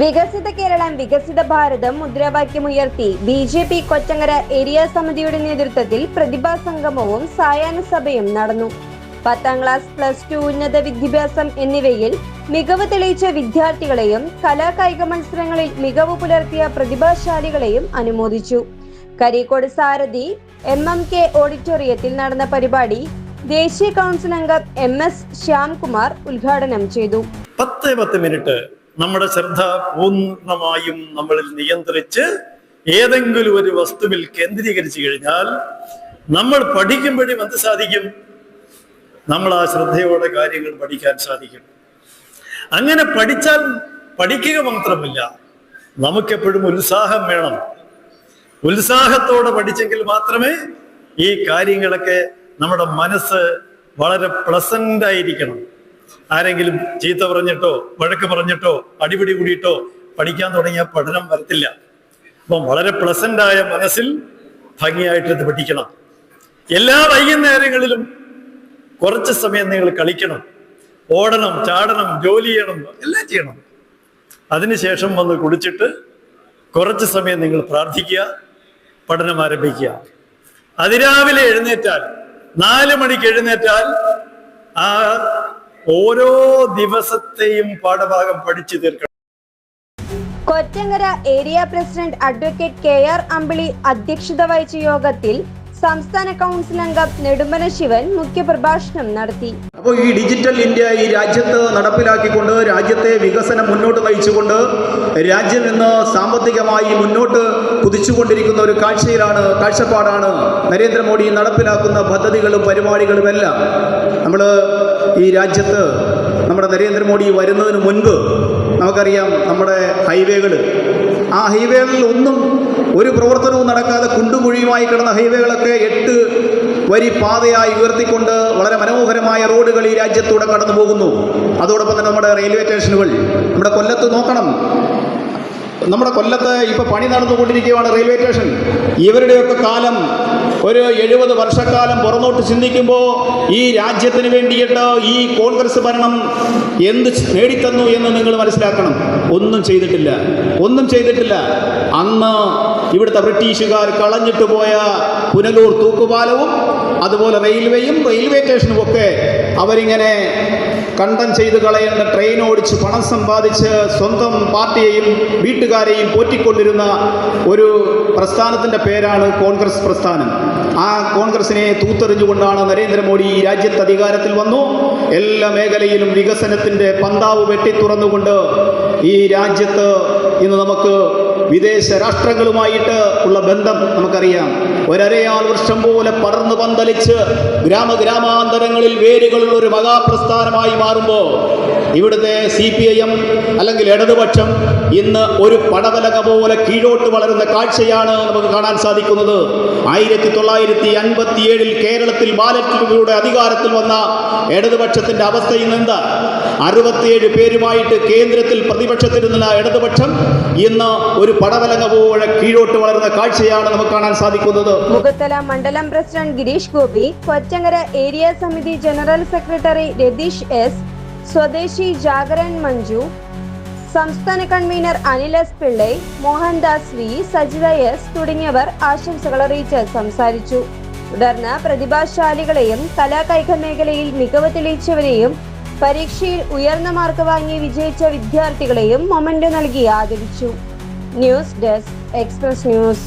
വികസിത കേരളം വികസിത Bharatam മുദ്രാവാക്യമുയർത്തി B J P Kochangara area സമിതിയുടെ നേതൃത്വത്തിൽ പ്രതിഭാ സംഗമവും സായാഹ്ന സഭയും നടന്നു. പത്താം ക്ലാസ് പ്ലസ് ടു ഉന്നത വിദ്യാഭ്യാസം എന്നിവയിൽ മികവ് തെളിയിച്ച വിദ്യാർത്ഥികളെയും കലാകായിക മത്സരങ്ങളിൽ മികവ് പുലർത്തിയ പ്രതിഭാശാലികളെയും അനുമോദിച്ചു. Kareekode Sarathi M M K ഓഡിറ്റോറിയത്തിൽ നടന്ന പരിപാടി ദേശീയ കൗൺസിൽ അംഗം എം എസ് ശ്യാംകുമാർ ഉദ്ഘാടനം ചെയ്തു. പത്ത് പത്ത് മിനിറ്റ് നമ്മുടെ ശ്രദ്ധ പൂർണമായും നമ്മളിൽ നിയന്ത്രിച്ച് ഏതെങ്കിലും ഒരു വസ്തുവിൽ കേന്ദ്രീകരിച്ചു കഴിഞ്ഞാൽ നമ്മൾ പഠിക്കുമ്പോഴും എന്ത് സാധിക്കും? നമ്മൾ ആ ശ്രദ്ധയോടെ കാര്യങ്ങൾ പഠിക്കാൻ സാധിക്കും. അങ്ങനെ പഠിച്ചാൽ പഠിക്കുക മാത്രമല്ല നമുക്കെപ്പോഴും ഉത്സാഹം വേണം. ഉത്സാഹത്തോടെ പഠിച്ചെങ്കിൽ മാത്രമേ ഈ കാര്യങ്ങളൊക്കെ നമ്മുടെ മനസ്സ് വളരെ പ്ലസന്റ് ആയിരിക്കണം. ആരെങ്കിലും ചീത്ത പറഞ്ഞിട്ടോ വഴക്ക് പറഞ്ഞിട്ടോ അടിപിടി കൂടിയിട്ടോ പഠിക്കാൻ തുടങ്ങിയ പഠനം വരത്തില്ല. അപ്പം വളരെ പ്ലസന്റായ മനസ്സിൽ ഭംഗിയായിട്ട് ഇത് പഠിക്കണം. എല്ലാ വൈകുന്നേരങ്ങളിലും കുറച്ച് സമയം നിങ്ങൾ കളിക്കണം. ഓടണം ചാടണം ജോലി ചെയ്യണം എല്ലാം ചെയ്യണം. അതിനുശേഷം വന്ന് കുളിച്ചിട്ട് കുറച്ച് സമയം നിങ്ങൾ പ്രാർത്ഥിക്കുക പഠനം ആരംഭിക്കുക. അതിരാവിലെ എഴുന്നേറ്റാൽ നാല് മണിക്ക് എഴുന്നേറ്റാൽ ആ ഓരോ ദിവസത്തെയും പാഠഭാഗം പഠിച്ചു തീർക്കണം. Kottangara area president advocate K R Ambili അധ്യക്ഷത വഹിച്ച യോഗത്തിൽ സംസ്ഥാന കൗൺസിൽ അംഗം നെടുമ്പന ശിവൻ മുഖ്യപ്രഭാഷണം നടത്തി. അപ്പോൾ ഈ ഡിജിറ്റൽ ഇന്ത്യ ഈ രാജ്യത്ത് നടപ്പിലാക്കിക്കൊണ്ട് രാജ്യത്തെ വികസനം മുന്നോട്ട് നയിച്ചുകൊണ്ട് രാജ്യം ഇന്ന് സാമ്പത്തികമായി മുന്നോട്ട് കുതിച്ചുകൊണ്ടിരിക്കുന്ന ഒരു കാഴ്ചയിലാണ് കാഴ്ചപ്പാടാണ് നരേന്ദ്രമോദി നടപ്പിലാക്കുന്ന പദ്ധതികളും പരിപാടികളുമെല്ലാം. നമ്മൾ ഈ രാജ്യത്ത് നമ്മുടെ നരേന്ദ്രമോദി വരുന്നതിന് മുൻപ് നമുക്കറിയാം നമ്മുടെ ഹൈവേകൾ ആ ഹൈവേകളിൽ ഒന്നും ഒരു പ്രവർത്തനവും നടക്കാതെ കുണ്ടുകുഴിയുമായി കിടന്ന ഹൈവേകളൊക്കെ എട്ട് വരി പാതയായി ഉയർത്തിക്കൊണ്ട് വളരെ മനോഹരമായ റോഡുകൾ ഈ രാജ്യത്തൂടെ കടന്നു പോകുന്നു അതോടൊപ്പം തന്നെ നമ്മുടെ റെയിൽവേ സ്റ്റേഷനുകൾ. നമ്മുടെ കൊല്ലത്ത് നോക്കണം. നമ്മുടെ കൊല്ലത്ത് ഇപ്പോൾ പണി നടന്നുകൊണ്ടിരിക്കുകയാണ് റെയിൽവേ സ്റ്റേഷൻ. ഇവരുടെയൊക്കെ കാലം ഒരു എഴുപത് വർഷക്കാലം പുറന്നോട്ട് ചിന്തിക്കുമ്പോൾ ഈ രാജ്യത്തിന് വേണ്ടിയിട്ട് ഈ കോൺഗ്രസ് ഭരണം എന്ത് നേടിത്തന്നു എന്ന് നിങ്ങൾ മനസ്സിലാക്കണം. ഒന്നും ചെയ്തിട്ടില്ല. ഒന്നും ചെയ്തിട്ടില്ല. അന്ന് ഇവിടുത്തെ ബ്രിട്ടീഷുകാർ കളഞ്ഞിട്ട് പോയ പുനലൂർ തൂക്കുപാലവും അതുപോലെ റെയിൽവേയും റെയിൽവേ സ്റ്റേഷനും ഒക്കെ അവരിങ്ങനെ കണ്ടം ചെയ്ത് കളയേണ്ട ട്രെയിൻ ഓടിച്ച് പണം സമ്പാദിച്ച് സ്വന്തം പാർട്ടിയെയും വീട്ടുകാരെയും പോറ്റിക്കൊണ്ടിരുന്ന ഒരു പ്രസ്ഥാനത്തിന്റെ പേരാണ് കോൺഗ്രസ് പ്രസ്ഥാനം. ആ കോൺഗ്രസിനെ തൂത്തെറിഞ്ഞുകൊണ്ടാണ് നരേന്ദ്രമോദി ഈ രാജ്യത്ത് അധികാരത്തിൽ വന്നു. എല്ലാ മേഖലയിലും വികസനത്തിന്റെ പന്താവ് വെട്ടിത്തുറന്നുകൊണ്ട് ഈ രാജ്യത്ത് ഇന്ന് നമുക്ക് വിദേശ രാഷ്ട്രങ്ങളുമായിട്ട് ഉള്ള ബന്ധം നമുക്കറിയാം. ഒരരയാൾ വർഷം പോലെ പടർന്നു പന്തലിച്ച് ഗ്രാമഗ്രാമാന്തരങ്ങളിൽ വേരുകളുള്ള ഒരു മഹാപ്രസ്ഥാനമായി മാറുമ്പോൾ ഇവിടുത്തെ സി പി ഐ എം അല്ലെങ്കിൽ ഇടതുപക്ഷം ഇന്ന് ഒരു പടവലക പോലെ കീഴോട്ട് വളരുന്ന കാഴ്ചയാണ് നമുക്ക് കാണാൻ സാധിക്കുന്നത്. ആയിരത്തി തൊള്ളായിരത്തി അൻപത്തിയേഴിൽ കേരളത്തിൽ ബാലറ്റിലൂടെ അധികാരത്തിൽ വന്ന ഇടതുപക്ഷത്തിന്റെ അവസ്ഥയിൽ നിന്ന് അറുപത്തിയേഴ് പേരുമായിട്ട് കേന്ദ്രത്തിൽ പ്രതിപക്ഷത്തിരുന്ന ഇടതുപക്ഷം ഇന്ന് ഒരു പടവലക പോലെ കീഴോട്ട് വളരുന്ന കാഴ്ചയാണ് നമുക്ക് കാണാൻ സാധിക്കുന്നത്. മുഖത്തല മണ്ഡലം പ്രസിഡന്റ് ഗിരീഷ് ഗോപി കൊച്ചങ്ങര ഏരിയ സമിതി general secretary Ratheesh S Swadeshi Jagaran Manch സംസ്ഥാന convener Anil S Pillai Mohandas V Sajitha S തുടങ്ങിയവർ ആശംസകൾ അറിയിച്ച് സംസാരിച്ചു. തുടർന്ന് പ്രതിഭാശാലികളെയും കലാകായിക മേഖലയിൽ മികവ് തെളിയിച്ചവരെയും പരീക്ഷയിൽ ഉയർന്ന മാർക്ക് വാങ്ങി വിജയിച്ച വിദ്യാർത്ഥികളെയും മൊമെന്റ് നൽകി ആദരിച്ചു. News desk express news.